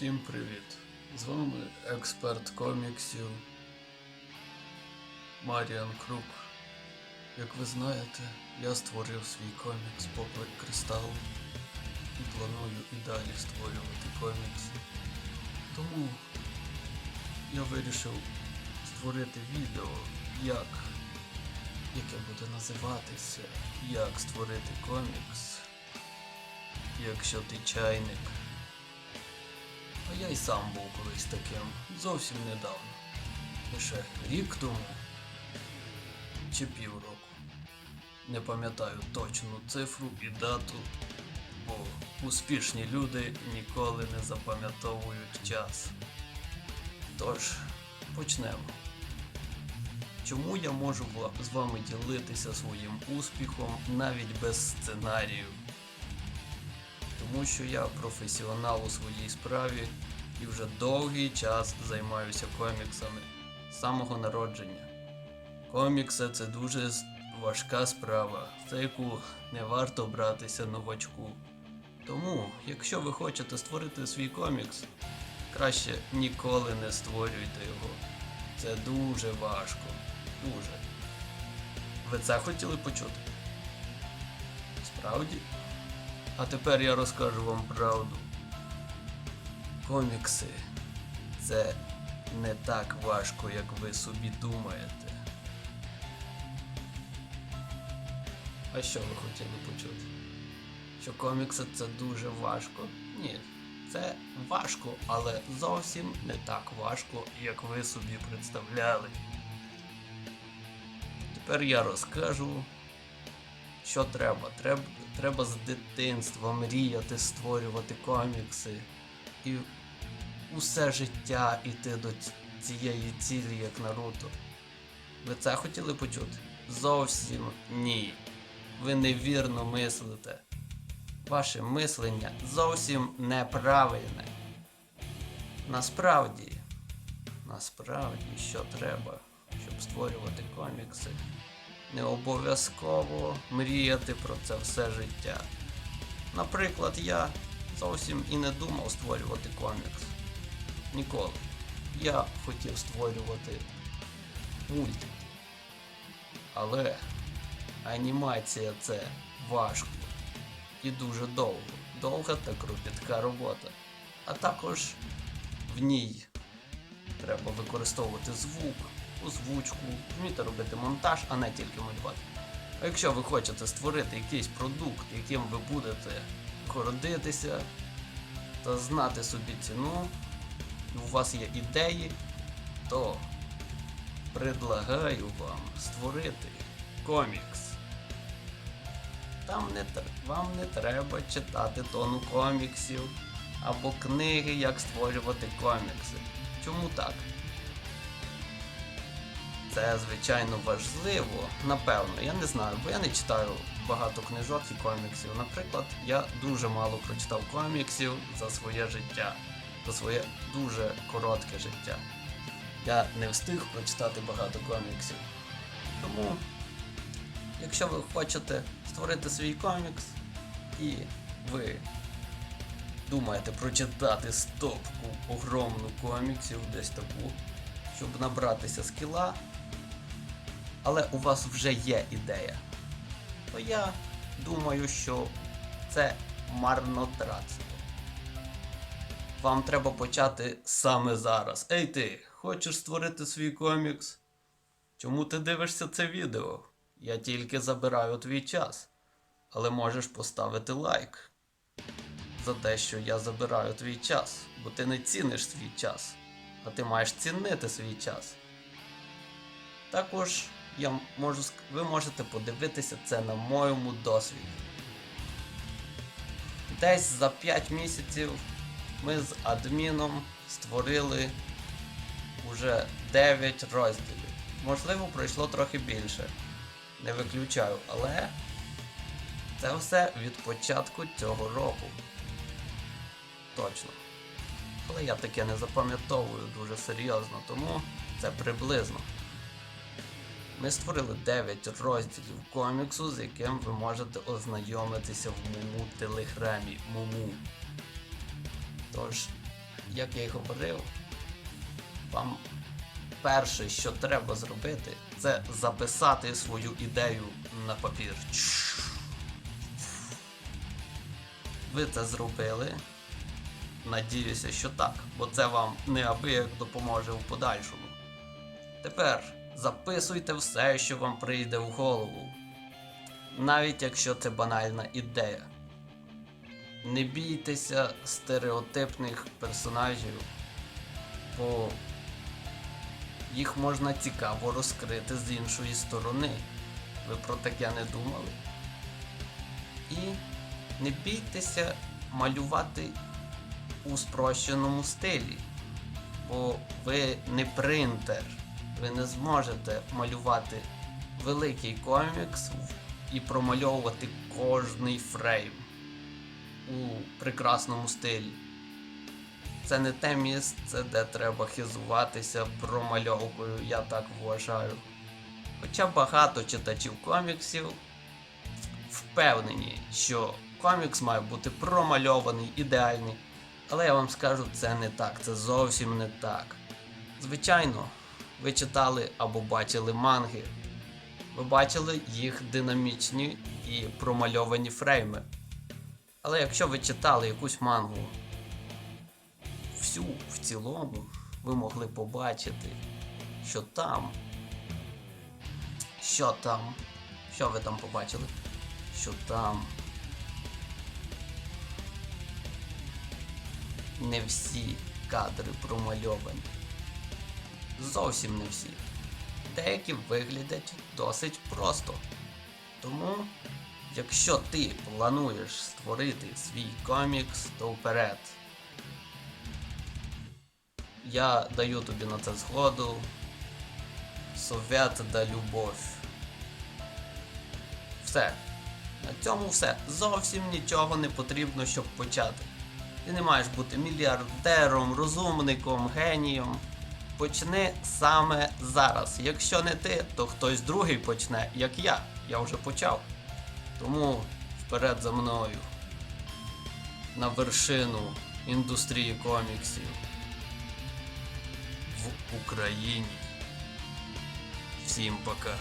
Всім привіт! З вами експерт коміксів Маріан Крук. Як ви знаєте, я створив свій комікс Поплик Кристал і планую і далі створювати комікси. Тому я вирішив створити відео, як, яке буде називатися Як створити комікс, якщо ти чайник. А я й сам був колись таким, зовсім недавно. Лише рік тому чи півроку. Не пам'ятаю точну цифру і дату, бо успішні люди ніколи не запам'ятовують час. Тож, почнемо. Чому я можу з вами ділитися своїм успіхом навіть без сценарію? Тому що я професіонал у своїй справі і вже довгий час займаюся коміксами з самого народження. Комікси це дуже важка справа, за яку не варто братися новачку. Тому, якщо ви хочете створити свій комікс, краще ніколи не створюйте його. Це дуже важко. Дуже. Ви це хотіли почути? Справді? А тепер я розкажу вам правду. Комікси це не так важко, як ви собі думаєте. А що ви хотіли почути? Що комікси це дуже важко? Ні, це важко, але зовсім не так важко, як ви собі представляли. Тепер я розкажу, що треба? Треба, треба з дитинства мріяти, створювати комікси і усе життя йти до цієї цілі, як Наруто. Ви це хотіли почути? Зовсім ні. Ви невірно мислите. Ваше мислення зовсім неправильне. Насправді, насправді, що треба, щоб створювати комікси? Не обов'язково мріяти про це все життя. Наприклад, я зовсім і не думав створювати комікс. Ніколи. Я хотів створювати мультик. Але анімація це важко і дуже довго. Довга та кропітка робота. А також в ній треба використовувати звук, озвучку, вміти робити монтаж, а не тільки малювати. А якщо ви хочете створити якийсь продукт, яким ви будете гордитися та знати собі ціну, і у вас є ідеї, то предлагаю вам створити комікс. Там не, вам не треба читати тону коміксів або книги, як створювати комікси. Чому так? Це звичайно важливо, напевно, я не знаю, бо я не читаю багато книжок і коміксів. Наприклад, я дуже мало прочитав коміксів за своє життя, за своє дуже коротке життя. Я не встиг прочитати багато коміксів. Тому, якщо ви хочете створити свій комікс і ви думаєте прочитати стопку огромну коміксів, десь таку, щоб набратися скіла, але у вас вже є ідея, то я думаю, що це марнотратство. Вам треба почати саме зараз. Ей ти, хочеш створити свій комікс? Чому ти дивишся це відео? Я тільки забираю твій час. Але можеш поставити лайк за те, що я забираю твій час, бо ти не ціниш свій час, а ти маєш цінити свій час. Також я можу, ви можете подивитися це на моєму досвіді. Десь за 5 місяців ми з адміном створили уже 9 розділів. Можливо, пройшло трохи більше. Не виключаю, але це все від початку цього року. Точно. Але я таке не запам'ятовую дуже серйозно, тому це приблизно. Ми створили 9 розділів коміксу, з яким ви можете ознайомитися в Муму телеграмі Муму. Тож, як я й говорив, вам перше, що треба зробити, це записати свою ідею на папір. Ви це зробили. Надіюся, що так, бо це вам неабияк допоможе в подальшому. Тепер записуйте все, що вам прийде в голову, навіть якщо це банальна ідея. Не бійтеся стереотипних персонажів, бо їх можна цікаво розкрити з іншої сторони. Ви про таке не думали? І не бійтеся малювати у спрощеному стилі, бо ви не принтер, ви не зможете малювати великий комікс і промальовувати кожний фрейм у прекрасному стилі. Це не те місце, де треба хизуватися промальовкою, я так вважаю. Хоча багато читачів коміксів впевнені, що комікс має бути промальований, ідеальний. Але я вам скажу, це не так, це зовсім не так. Звичайно, ви читали або бачили манги. Ви бачили їх динамічні і промальовані фрейми. Але якщо ви читали якусь мангу всю в цілому, ви могли побачити, що там. Що там? Що ви там побачили? Що там не всі кадри промальовані. Зовсім не всі. Деякі виглядять досить просто. Тому, якщо ти плануєш створити свій комікс, то вперед. Я даю тобі на це згоду. Совет да любов. Все. На цьому все. Зовсім нічого не потрібно, щоб почати. Ти не маєш бути мільярдером, розумником, генієм. Почни саме зараз. Якщо не ти, то хтось другий почне, як я. Я вже почав. Тому вперед за мною. На вершину індустрії коміксів в Україні. Всім пока.